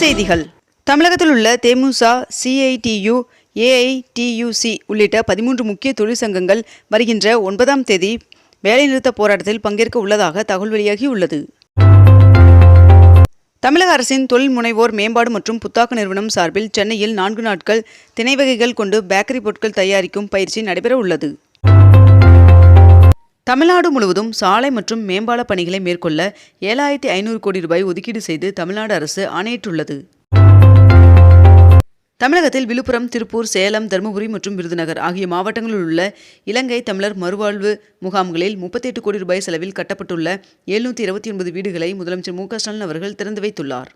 செய்திகள். தமிழகத்தில் உள்ள தேமுசா சிஐடியு ஏஐடியுசி உள்ளிட்ட பதிமூன்று முக்கிய தொழிற்சங்கங்கள் வருகின்ற ஒன்பதாம் தேதி வேலைநிறுத்த போராட்டத்தில் பங்கேற்க உள்ளதாக தகவல் வெளியாகியுள்ளது தமிழக அரசின் தொழில் முனைவோர் மேம்பாடு மற்றும் புத்தாக்க நிறுவனம் சார்பில் சென்னையில் நான்கு நாட்கள் திணை வகைகள் கொண்டு பேக்கரி பொருட்கள் தயாரிக்கும் பயிற்சி நடைபெற உள்ளது. தமிழ்நாடு முழுவதும் சாலை மற்றும் மேம்பால பணிகளை மேற்கொள்ள ஏழாயிரத்தி ஐநூறு கோடி ரூபாய் ஒதுக்கீடு செய்து தமிழ்நாடு அரசு ஆணையிட்டுள்ளது. தமிழகத்தில் விழுப்புரம் திருப்பூர் சேலம் தருமபுரி மற்றும் விருதுநகர் ஆகிய மாவட்டங்களில் உள்ள இலங்கை தமிழர் மறுவாழ்வு முகாம்களில் முப்பத்தெட்டு கோடி ரூபாய் செலவில் கட்டப்பட்டுள்ள எழுநூற்றி இருபத்தி ஒன்பது வீடுகளை முதலமைச்சர் மு க ஸ்டாலின் அவர்கள் திறந்து வைத்துள்ளார்.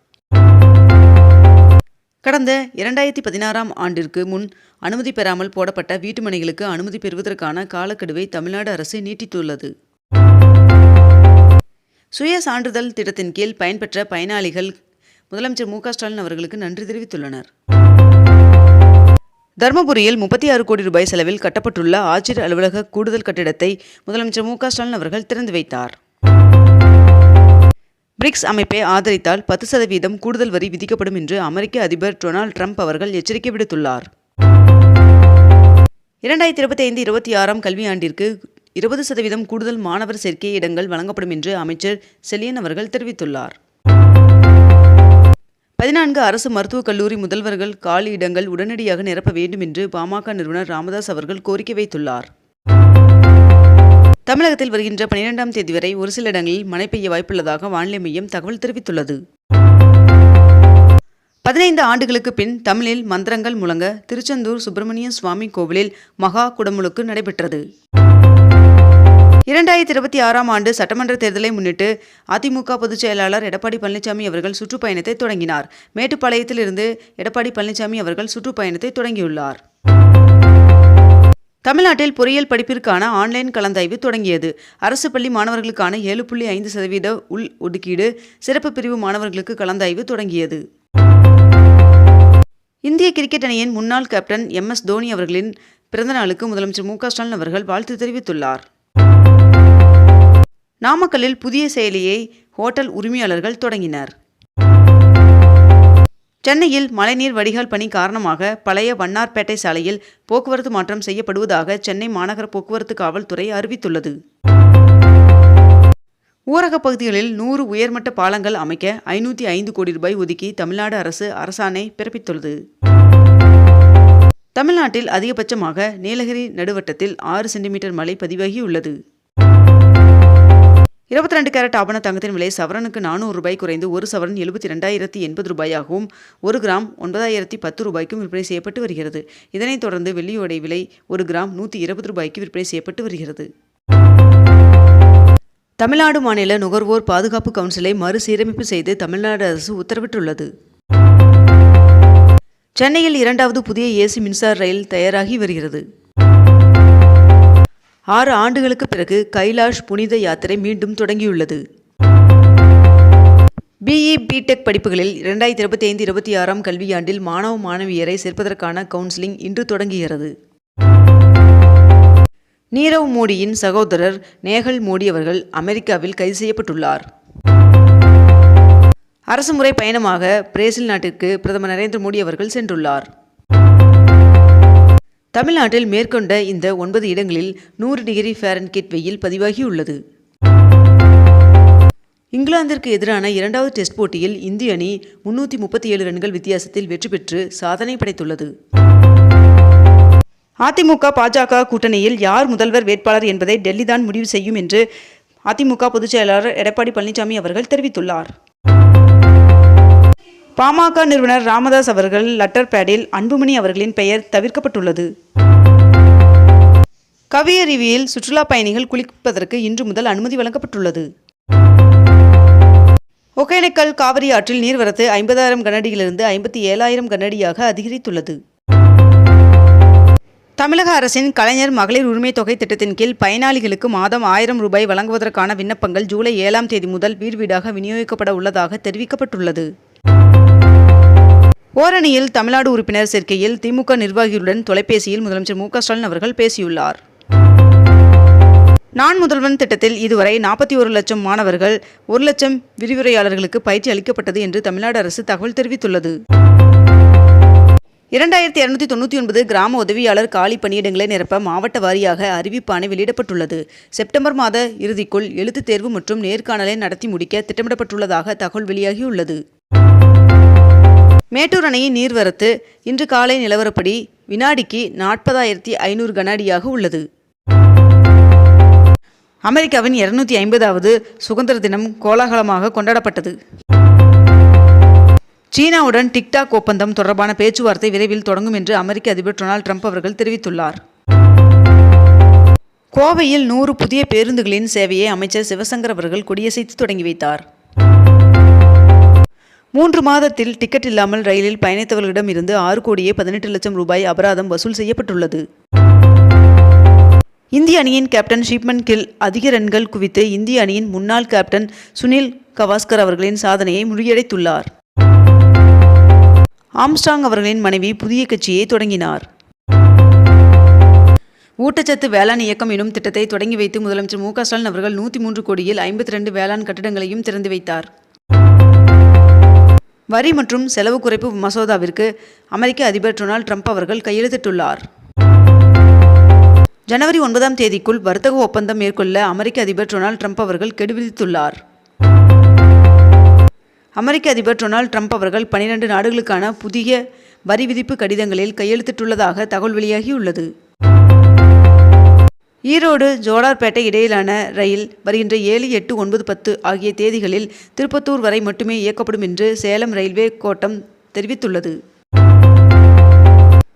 கடந்த இரண்டாயிரத்தி பதினாறாம் ஆண்டிற்கு முன் அனுமதி பெறாமல் போடப்பட்ட வீட்டுமனைகளுக்கு அனுமதி பெறுவதற்கான காலக்கெடுவை தமிழ்நாடு அரசு நீட்டித்துள்ளது. சுய சான்றிதழ் திட்டத்தின் கீழ் பயன்பெற்ற பயனாளிகள் முதலமைச்சர் மு ஸ்டாலின் அவர்களுக்கு நன்றி தெரிவித்துள்ளனர். தருமபுரியில் முப்பத்தி ஆறு கோடி ரூபாய் செலவில் கட்டப்பட்டுள்ள ஆட்சியர் அலுவலக கூடுதல் கட்டிடத்தை முதலமைச்சர் மு ஸ்டாலின் அவர்கள் திறந்து வைத்தார். பிரிக்ஸ் அமைப்பை ஆதரித்தால் பத்து சதவீதம் கூடுதல் வரி விதிக்கப்படும் என்று அமெரிக்க அதிபர் டொனால்ட் ட்ரம்ப் அவர்கள் எச்சரிக்கை விடுத்துள்ளார். இரண்டாயிரத்தி இருபத்தி ஐந்து இருபத்தி ஆறாம் கல்வியாண்டிற்கு இருபது சதவீதம் கூடுதல் மாணவர் சேர்க்கை இடங்கள் வழங்கப்படும் என்று அமைச்சர் செலியன் அவர்கள் தெரிவித்துள்ளார். பதினான்கு அரசு மருத்துவக் கல்லூரி முதல்வர்கள் காலி இடங்கள் உடனடியாக நிரப்ப வேண்டும் என்று பாமக நிறுவனர் ராமதாஸ் அவர்கள் கோரிக்கை வைத்துள்ளார். தமிழகத்தில் வருகின்ற பனிரெண்டாம் தேதி வரை ஒரு சில இடங்களில் மழை பெய்ய வாய்ப்புள்ளதாக வானிலை மையம் தகவல் தெரிவித்துள்ளது. பதினைந்து ஆண்டுகளுக்கு பின் தமிழில் மந்திரங்கள் முழங்க திருச்செந்தூர் சுப்பிரமணிய சுவாமி கோவிலில் மகா குடமுழுக்கு நடைபெற்றது. இரண்டாயிரத்தி இருபத்தி ஆறாம் ஆண்டு சட்டமன்ற தேர்தலை முன்னிட்டு அதிமுக பொதுச் செயலாளர் எடப்பாடி பழனிசாமி அவர்கள் சுற்றுப்பயணத்தை தொடங்கினார். மேட்டுப்பாளையத்தில் இருந்து எடப்பாடி பழனிசாமி அவர்கள் சுற்றுப்பயணத்தை தொடங்கியுள்ளார். தமிழ்நாட்டில் பொறியியல் படிப்பிற்கான ஆன்லைன் கலந்தாய்வு தொடங்கியது. அரசு பள்ளி மாணவர்களுக்கான ஏழு புள்ளி ஐந்து சதவீத உள் ஒதுக்கீடு சிறப்பு பிரிவு மாணவர்களுக்கு கலந்தாய்வு தொடங்கியது. இந்திய கிரிக்கெட் அணியின் முன்னாள் கேப்டன் எம். எஸ். தோனி அவர்களின் பிறந்தநாளுக்கு முதலமைச்சர் மு. க. ஸ்டாலின் அவர்கள் வாழ்த்து தெரிவித்துள்ளார். நாமக்கல்லில் புதிய செயலியை ஹோட்டல் உரிமையாளர்கள் தொடங்கினர். சென்னையில் மழைநீர் வடிகால் பணி காரணமாக பழைய வண்ணார்பேட்டை சாலையில் போக்குவரத்து மாற்றம் செய்யப்படுவதாக சென்னை மாநகர போக்குவரத்து காவல்துறை அறிவித்துள்ளது. ஊரகப் பகுதிகளில் நூறு உயர்மட்ட பாலங்கள் அமைக்க ஐநூற்றி ஐந்து கோடி ரூபாய் ஒதுக்கி தமிழ்நாடு அரசு அரசாணை பிறப்பித்துள்ளது. தமிழ்நாட்டில் அதிகபட்சமாக நீலகிரி நடுவட்டத்தில் ஆறு சென்டிமீட்டர் மழை பதிவாகியுள்ளது. இருபத்தி ரெண்டு கேரட் ஆபண தங்கத்தின் விலை சவரனுக்கு நானூறு ரூபாய் குறைந்து ஒரு சவரன் எழுபத்தி ரெண்டாயிரத்தி எண்பது ரூபாயாகவும் ஒரு கிராம் ஒன்பதாயிரத்தி பத்து ரூபாய்க்கும் விற்பனை செய்யப்பட்டு வருகிறது. இதனைத் தொடர்ந்து வெள்ளியோடை விலை ஒரு கிராம் நூற்றி இருபது ரூபாய்க்கு விற்பனை செய்யப்பட்டு வருகிறது. தமிழ்நாடு மாநில நுகர்வோர் பாதுகாப்பு கவுன்சிலை மறுசீரமைப்பு செய்து தமிழ்நாடு அரசு உத்தரவிட்டுள்ளது. சென்னையில் இரண்டாவது புதிய ஏசி மின்சார ரயில் தயாராகி வருகிறது. ஆறு ஆண்டுகளுக்கு பிறகு கைலாஷ் புனித யாத்திரை மீண்டும் தொடங்கியுள்ளது. பிஇ பிடெக் படிப்புகளில் இரண்டாயிரத்தி இருபத்தி ஐந்து இருபத்தி ஆறாம் கல்வியாண்டில் மாணவ மாணவியரை சேர்ப்பதற்கான கவுன்சிலிங் இன்று தொடங்குகிறது. நீரவ் மோடியின் சகோதரர் நேகல் மோடி அவர்கள் அமெரிக்காவில் கைது செய்யப்பட்டுள்ளார். அரசுமுறை பயணமாக பிரேசில் நாட்டிற்கு பிரதமர் நரேந்திர மோடி அவர்கள் சென்றுள்ளார். தமிழ்நாட்டில் மேற்கொண்ட இந்த ஒன்பது இடங்களில் நூறு டிகிரி ஃபாரன்கிட் வெயில் பதிவாகியுள்ளது. இங்கிலாந்திற்கு எதிரான இரண்டாவது டெஸ்ட் போட்டியில் இந்திய அணி முன்னூற்றி முப்பத்தி ஏழு ரன்கள் வித்தியாசத்தில் வெற்றி பெற்று சாதனை படைத்துள்ளது. அதிமுக பாஜக கூட்டணியில் யார் முதல்வர் வேட்பாளர் என்பதை டெல்லி தான் முடிவு செய்யும் என்று அதிமுக பொதுச்செயலாளர் எடப்பாடி பழனிசாமி அவர்கள் தெரிவித்துள்ளார். பாமக நிறுவனர் ராமதாஸ் அவர்கள் லெட்டர் பேடில் அன்புமணி அவர்களின் பெயர் தவிர்க்கப்பட்டுள்ளது. கவியருவியில் சுற்றுலா பயணிகள் குளிப்பதற்கு இன்று முதல் அனுமதி வழங்கப்பட்டுள்ளது. ஒகேனக்கல் காவிரி ஆற்றில் நீர்வரத்து ஐம்பதாயிரம் கனடியிலிருந்து ஐம்பத்தி ஏழாயிரம் கனடியாக அதிகரித்துள்ளது. தமிழக அரசின் கலைஞர் மகளிர் உரிமை தொகை திட்டத்தின் கீழ் பயனாளிகளுக்கு மாதம் ஆயிரம் ரூபாய் வழங்குவதற்கான விண்ணப்பங்கள் ஜூலை ஏழாம் தேதி முதல் வீடு வீடாக விநியோகிக்கப்பட உள்ளதாக தெரிவிக்கப்பட்டுள்ளது. ஓரணியில் தமிழ்நாடு உறுப்பினர் சேர்க்கையில் திமுக நிர்வாகிகளுடன் தொலைபேசியில் முதலமைச்சர் மு ஸ்டாலின் அவர்கள் பேசியுள்ளார். நான் முதல்வன் திட்டத்தில் இதுவரை நாற்பத்தி ஒரு லட்சம் மாணவர்கள் ஒரு லட்சம் விரிவுரையாளர்களுக்கு பயிற்சி அளிக்கப்பட்டது என்று தமிழ்நாடு அரசு தகவல் தெரிவித்துள்ளது. இரண்டாயிரத்தி இரநூத்தி தொண்ணூற்றி ஒன்பது கிராம உதவியாளர் காலி பணியிடங்களை நிரப்ப மாவட்ட வாரியாக அறிவிப்பாணை வெளியிடப்பட்டுள்ளது. செப்டம்பர் மாத இறுதிக்குள் எழுத்துத் தேர்வு மற்றும் நேர்காணலை நடத்தி முடிக்க திட்டமிடப்பட்டுள்ளதாக தகவல் வெளியாகியுள்ளது. மேட்டூர் அணையின் நீர்வரத்து இன்று காலை நிலவரப்படி வினாடிக்கு நாற்பதாயிரத்தி ஐநூறு கனஅடியாக உள்ளது. அமெரிக்காவின் இருநூத்தி ஐம்பதாவது சுதந்திர தினம் கோலாகலமாக கொண்டாடப்பட்டது. சீனாவுடன் டிக்டாக் ஒப்பந்தம் தொடர்பான பேச்சுவார்த்தை விரைவில் தொடங்கும் என்று அமெரிக்க அதிபர் டொனால்ட் ட்ரம்ப் அவர்கள் தெரிவித்துள்ளார். கோவையில் நூறு புதிய பேருந்துகளின் சேவையை அமைச்சர் சிவசங்கர் அவர்கள் கொடியசைத்து தொடங்கி வைத்தார். மூன்று மாதத்தில் டிக்கெட் இல்லாமல் ரயிலில் பயணித்தவர்களிடம் இருந்து ஆறு கோடியே பதினெட்டு லட்சம் ரூபாய் அபராதம் வசூல் செய்யப்பட்டுள்ளது. இந்திய அணியின் கேப்டன் ஷிப்மன் கில் அதிக ரன்கள் குவித்து இந்திய அணியின் முன்னாள் கேப்டன் சுனில் கவாஸ்கர் அவர்களின் சாதனையை முறியடைத்துள்ளார். ஆம்ஸ்டாங் அவர்களின் மனைவி புதிய கட்சியை தொடங்கினார். ஊட்டச்சத்து வேளாண் இயக்கம் எனும் திட்டத்தை தொடங்கி வைத்து முதலமைச்சர் மு க ஸ்டாலின் அவர்கள் நூற்றி மூன்று கோடியில் ஐம்பத்தி ரெண்டு வேளாண் கட்டிடங்களையும் திறந்து வைத்தார். வரி மற்றும் செலவு குறைப்பு மசோதாவிற்கு அமெரிக்க அதிபர் டொனால்ட் ட்ரம்ப் அவர்கள் கையெழுத்திட்டுள்ளார். ஜனவரி ஒன்பதாம் தேதிக்குள் வர்த்தக ஒப்பந்தம் மேற்கொள்ள அமெரிக்க அதிபர் டொனால்ட் ட்ரம்ப் அவர்கள் கெடுவிதித்துள்ளார் அமெரிக்க அதிபர் டொனால்ட் ட்ரம்ப் அவர்கள் பனிரெண்டு நாடுகளுக்கான புதிய வரி விதிப்பு கடிதங்களில் கையெழுத்திட்டுள்ளதாக தகவல் வெளியாகியுள்ளது. ஈரோடு ஜோலார்பேட்டை இடையிலான ரயில் வருகின்ற ஏழு எட்டு ஒன்பது பத்து ஆகிய தேதிகளில் திருப்பத்தூர் வரை மட்டுமே இயக்கப்படும் என்று சேலம் ரயில்வே கோட்டம் தெரிவித்துள்ளது.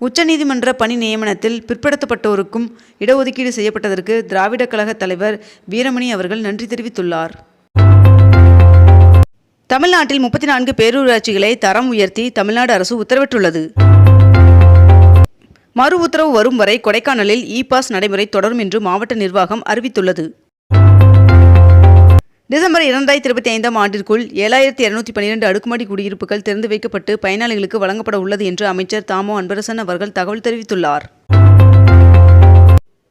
உச்சநீதிமன்ற பணி நியமனத்தில் பிற்படுத்தப்பட்டோருக்கும் இடஒதுக்கீடு செய்யப்பட்டதற்கு திராவிடக் கழக தலைவர் வீரமணி அவர்கள் நன்றி தெரிவித்துள்ளார். தமிழ்நாட்டில் முப்பத்தி நான்கு பேரூராட்சிகளை தரம் உயர்த்தி தமிழ்நாடு அரசு உத்தரவிட்டுள்ளது. மறு உத்தரவு வரும் வரை கொடைக்கானலில் இ பாஸ் நடைமுறை தொடரும் என்று மாவட்ட நிர்வாகம் அறிவித்துள்ளது. டிசம்பர் இரண்டாயிரத்தி இருபத்தி ஐந்தாம் ஆண்டிற்குள் ஏழாயிரத்தி இருநூத்தி பன்னிரண்டு அடுக்குமாடி குடியிருப்புகள் திறந்து வைக்கப்பட்டு பயனாளிகளுக்கு வழங்கப்பட உள்ளது என்று அமைச்சர் தாமோ அன்பரசன் அவர்கள் தகவல் தெரிவித்துள்ளார்.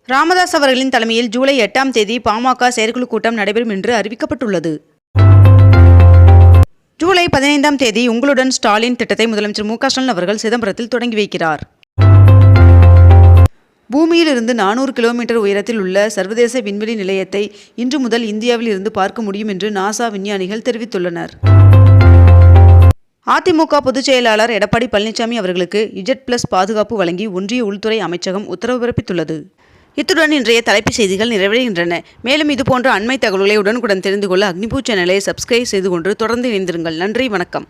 ராமதாஸ் அவர்களின் தலைமையில் ஜூலை எட்டாம் தேதி பாமக செயற்குழு கூட்டம் நடைபெறும் என்று அறிவிக்கப்பட்டுள்ளது. ஜூலை பதினைந்தாம் தேதி உங்களுடன் ஸ்டாலின் திட்டத்தை முதலமைச்சர் மு க ஸ்டாலின் அவர்கள் சிதம்பரத்தில் தொடங்கி வைக்கிறார். பூமியிலிருந்து நானூறு கிலோமீட்டர் உயரத்தில் உள்ள சர்வதேச விண்வெளி நிலையத்தை இன்று முதல் இந்தியாவில் இருந்து பார்க்க முடியும் என்று நாசா விஞ்ஞானிகள் தெரிவித்துள்ளனர். அதிமுக பொதுச் செயலாளர் எடப்பாடி பழனிசாமி அவர்களுக்கு இஜெட் பிளஸ் பாதுகாப்பு வழங்கி ஒன்றிய உள்துறை அமைச்சகம் உத்தரவு பிறப்பித்துள்ளது. இத்துடன் இன்றைய தலைப்புச் செய்திகள் நிறைவடைகின்றன. மேலும் இதுபோன்ற அண்மை தகவல்களை உடனுக்குடன் தெரிந்து கொள்ள அக்னிபூ சேனலை சப்ஸ்கிரைப் செய்து கொண்டு தொடர்ந்து இணைந்திருங்கள். நன்றி வணக்கம்.